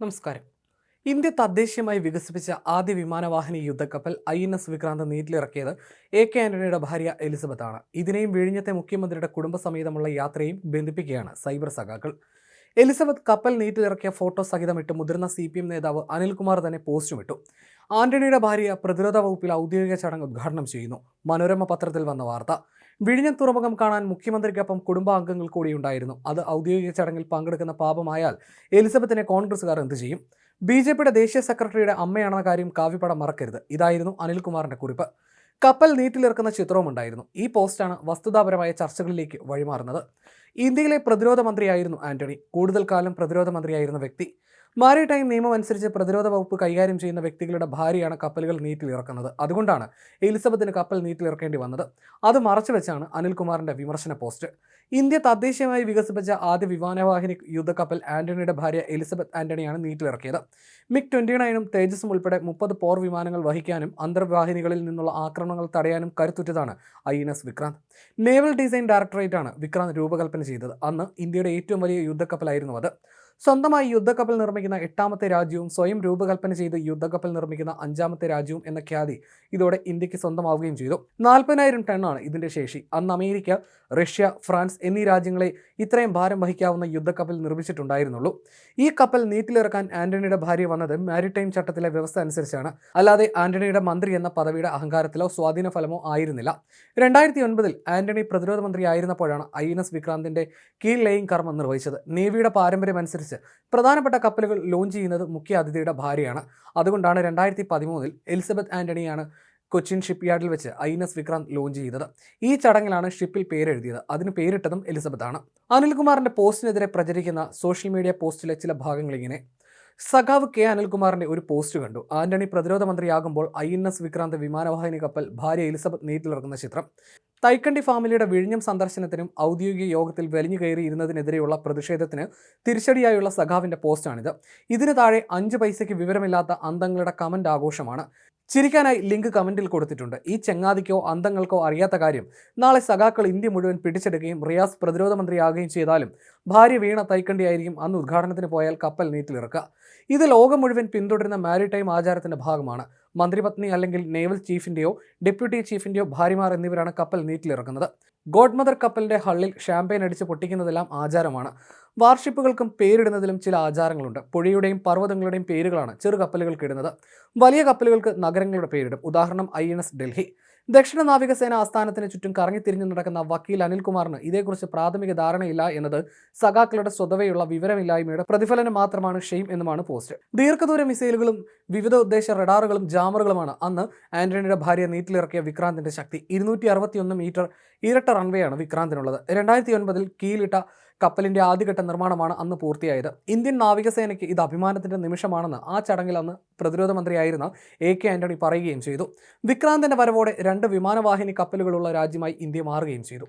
നമസ്കാരം. ഇന്ത്യ തദ്ദേശീയമായി വികസിപ്പിച്ച ആദ്യ വിമാനവാഹിനി യുദ്ധക്കപ്പൽ ഐ എൻ എസ് വിക്രാന്ത് നീറ്റിലിറക്കിയത് എ കെ ആന്റണിയുടെ ഭാര്യ എലിസബത്ത് ആണ്. ഇതിനെയും വിഴിഞ്ഞത്തെ മുഖ്യമന്ത്രിയുടെ കുടുംബസമേതമുള്ള യാത്രയും ബന്ധിപ്പിക്കുകയാണ് സൈബർ സഖാക്കൾ. എലിസബത്ത് കപ്പൽ നീറ്റിലിറക്കിയ ഫോട്ടോ സഹിതമിട്ട് മുതിർന്ന സി പി എം നേതാവ് അനിൽകുമാർ തന്നെ പോസ്റ്റുമിട്ടു ആന്റണിയുടെ ഭാര്യ പ്രതിരോധ വകുപ്പിൽ ഔദ്യോഗിക ചടങ്ങ് ഉദ്ഘാടനം ചെയ്യുന്നു. മനോരമ പത്രത്തിൽ വന്ന വാർത്ത. വിഴിഞ്ഞം തുറമുഖം കാണാൻ മുഖ്യമന്ത്രിക്കൊപ്പം കുടുംബാംഗങ്ങൾ കൂടിയുണ്ടായിരുന്നു. അത് ഔദ്യോഗിക ചടങ്ങിൽ പങ്കെടുക്കുന്ന പാപമായാൽ എലിസബത്തിനെ കോൺഗ്രസുകാർ എന്ത് ചെയ്യും? ബി ജെ പിയുടെ ദേശീയ സെക്രട്ടറിയുടെ അമ്മയാണെന്ന കാര്യം കാവ്യപടം മറക്കരുത്. ഇതായിരുന്നു അനിൽകുമാറിന്റെ കുറിപ്പ്. കപ്പൽ നീറ്റിലിറക്കുന്ന ചിത്രവുമുണ്ടായിരുന്നു ഈ പോസ്റ്റാണ് വസ്തുതാപരമായ ചർച്ചകളിലേക്ക് വഴിമാറുന്നത്. ഇന്ത്യയിലെ പ്രതിരോധ മന്ത്രിയായിരുന്നു ആന്റണി. കൂടുതൽ കാലം പ്രതിരോധ മന്ത്രിയായിരുന്ന വ്യക്തി. മാരിടൈം നിയമം അനുസരിച്ച് പ്രതിരോധ വകുപ്പ് കൈകാര്യം ചെയ്യുന്ന വ്യക്തികളുടെ ഭാര്യയാണ് കപ്പലുകൾ നീറ്റിലിറക്കുന്നത്. അതുകൊണ്ടാണ് എലിസബത്തിന് കപ്പൽ നീറ്റിലിറക്കേണ്ടി വന്നത്. അത് മറച്ചുവെച്ചാണ് അനിൽകുമാറിന്റെ വിമർശന പോസ്റ്റ്. ഇന്ത്യ തദ്ദേശീയമായി വികസിപ്പിച്ച ആദ്യ വിമാനവാഹിനി യുദ്ധക്കപ്പൽ ആന്റണിയുടെ ഭാര്യ എലിസബത്ത് ആന്റണിയാണ് നീറ്റിലിറക്കിയത്. മിഗ് ട്വന്റി നയനും തേജസും ഉൾപ്പെടെ മുപ്പത് പോർ വിമാനങ്ങൾ വഹിക്കാനും അന്തർവാഹിനികളിൽ നിന്നുള്ള ആക്രമണങ്ങൾ തടയാനും കരുത്തുറ്റതാണ് I N S Vikrant. Naval design ഡയറക്ടറേറ്റാണ് Vikrant രൂപകൽപ്പന ചെയ്തത്. അന്ന് ഇന്ത്യയുടെ ഏറ്റവും വലിയ യുദ്ധക്കപ്പലായിരുന്നു അത്. സ്വന്തമായി യുദ്ധക്കപ്പൽ നിർമ്മിക്കുന്ന എട്ടാമത്തെ രാജ്യവും സ്വയം രൂപകൽപ്പന ചെയ്ത് യുദ്ധക്കപ്പൽ നിർമ്മിക്കുന്ന അഞ്ചാമത്തെ രാജ്യവും എന്ന ഖ്യാതി ഇതോടെ ഇന്ത്യയ്ക്ക് സ്വന്തമാവുകയും ചെയ്തു. നാൽപ്പതിനായിരം ടണ്ണാണ് ഇതിന്റെ ശേഷി. അന്ന് അമേരിക്ക റഷ്യ ഫ്രാൻസ് എന്നീ രാജ്യങ്ങളെ ഇത്രയും ഭാരം വഹിക്കാവുന്ന യുദ്ധക്കപ്പൽ നിർമ്മിച്ചിട്ടുണ്ടായിരുന്നുള്ളൂ. ഈ കപ്പൽ നീറ്റിലിറക്കാൻ ആന്റണിയുടെ ഭാര്യ വന്നത് മാരിടൈം ചട്ടത്തിലെ വ്യവസ്ഥ അനുസരിച്ചാണ്. അല്ലാതെ ആന്റണിയുടെ മന്ത്രി എന്ന പദവിയുടെ അഹങ്കാരത്തിലോ സ്വാധീന ഫലമോ ആയിരുന്നില്ല. രണ്ടായിരത്തി ഒൻപതിൽ ആന്റണി പ്രതിരോധ മന്ത്രി ആയിരുന്നപ്പോഴാണ് ഐ എൻ എസ് വിക്രാന്തിന്റെ കീൽ ലേയിങ് കർമ്മം നിർവഹിച്ചത്. നേവിയുടെ പാരമ്പര്യം പ്രധാനപ്പെട്ട കപ്പലുകൾ ലോഞ്ച് ചെയ്യുന്നത് മുഖ്യ അതിഥിയുടെ ഭാര്യയാണ്. അതുകൊണ്ടാണ് രണ്ടായിരത്തി പതിമൂന്നിൽ എലിസബത്ത് ആന്റണിയാണ് കൊച്ചിൻ ഷിപ്പ്യാർഡിൽ വെച്ച് I N S Vikrant launch ചെയ്തത്. ഈ ചടങ്ങിലാണ് ഷിപ്പിൽ പേരെഴുതിയത്. അതിന് പേരിട്ടതും എലിസബത്ത് ആണ് അനിൽകുമാറിന്റെ പോസ്റ്റിനെതിരെ പ്രചരിക്കുന്ന സോഷ്യൽ മീഡിയ പോസ്റ്റിലെ ചില ഭാഗങ്ങൾ ഇങ്ങനെ. സഖാവ് കെ. അനിൽകുമാറിന്റെ ഒരു പോസ്റ്റ് കണ്ടു. ആന്റണി പ്രതിരോധ മന്ത്രിയാകുമ്പോൾ ഐ. എൻ. എസ്. വിക്രാന്ത് വിമാനവാഹിനി കപ്പൽ ഭാര്യ എലിസബത്ത് നീറ്റിലിറക്കുന്ന ചിത്രം. തൈക്കണ്ടി ഫാമിലിയുടെ വിഴിഞ്ഞം സന്ദർശനത്തിനും ഔദ്യോഗിക യോഗത്തിൽ വലിഞ്ഞു കയറിയിരുന്നതിനെതിരെയുള്ള പ്രതിഷേധത്തിന് തിരിച്ചടിയായുള്ള സഖാവിന്റെ പോസ്റ്റാണിത്. ഇതിന് താഴെ അഞ്ച് പൈസയ്ക്ക് വിവരമില്ലാത്ത അന്തങ്ങളുടെ കമന്റ് ആഘോഷമാണ്. ചിരിക്കാനായി ലിങ്ക് കമന്റിൽ കൊടുത്തിട്ടുണ്ട്. ഈ ചെങ്ങാതിക്കോ അന്തങ്ങൾക്കോ അറിയാത്ത കാര്യം നാളെ സഖാക്കൾ ഇന്ത്യ മുഴുവൻ പിടിച്ചെടുക്കുകയും റിയാസ് പ്രതിരോധ മന്ത്രിയാകുകയും ചെയ്താലും ഭാര്യ വീണ തൈക്കണ്ടിയായിരിക്കും അന്ന് ഉദ്ഘാടനത്തിന് പോയാൽ കപ്പൽ നീറ്റിലിറക്കുക. ഇത് ലോകം മുഴുവൻ പിന്തുടരുന്ന മാരിടൈം ആചാരത്തിന്റെ ഭാഗമാണ്. മന്ത്രിപത്നി അല്ലെങ്കിൽ നേവൽ ചീഫിന്റെയോ ഡെപ്യൂട്ടി ചീഫിന്റെയോ ഭാര്യമാർ എന്നിവരാണ് കപ്പൽ നീറ്റിലിറക്കുന്നത്. ഗോഡ് മദർ കപ്പലിന്റെ ഹള്ളിൽ ഷാമ്പയിൻ അടിച്ച് പൊട്ടിക്കുന്നതെല്ലാം ആചാരമാണ്. വാർഷിപ്പുകൾക്കും പേരിടുന്നതിലും ചില ആചാരങ്ങളുണ്ട്. പുഴയുടെയും പർവതങ്ങളുടെയും പേരുകളാണ് ചെറു കപ്പലുകൾക്ക് ഇടുന്നത്. വലിയ കപ്പലുകൾക്ക് നഗരങ്ങളുടെ പേരിടും. ഉദാഹരണം ഐ എൻ എസ് ഡൽഹി. ദക്ഷിണ നാവികസേന ആസ്ഥാനത്തിന് ചുറ്റും കറങ്ങിത്തിരിഞ്ഞു നടക്കുന്ന വക്കീൽ അനിൽകുമാറിന് ഇതേക്കുറിച്ച് പ്രാഥമിക ധാരണയില്ല എന്നത് സഖാക്കളുടെ സ്വതവയുള്ള വിവരമില്ലായ്മയുടെ പ്രതിഫലനം മാത്രമാണ് ഷെയിം എന്നുമാണ് പോസ്റ്റ്. ദീർഘദൂര മിസൈലുകളും വിവിധ ഉദ്ദേശ റഡാറുകളും ജാമറുകളുമാണ് അന്ന് ആന്റണിയുടെ ഭാര്യ നീറ്റിലിറക്കിയ വിക്രാന്തിന്റെ ശക്തി. ഇരുന്നൂറ്റി മീറ്റർ ഇരട്ട റൺവേയാണ് വിക്രാന്തിനുള്ളത്. രണ്ടായിരത്തി ഒൻപതിൽ കീലിട്ട കപ്പലിന്റെ ആദ്യഘട്ട നിർമ്മാണമാണ് അന്ന് പൂർത്തിയായത്. ഇന്ത്യൻ നാവികസേനയ്ക്ക് ഇത് അഭിമാനത്തിന്റെ നിമിഷമാണെന്ന് ആ ചടങ്ങിൽ അന്ന് പ്രതിരോധ മന്ത്രിയായിരുന്ന എ കെ ആന്റണി പറയുകയും ചെയ്തു. വിക്രാന്തിന്റെ വരവോടെ രണ്ട് വിമാനവാഹിനി കപ്പലുകളുള്ള രാജ്യമായി ഇന്ത്യ മാറുകയും ചെയ്തു.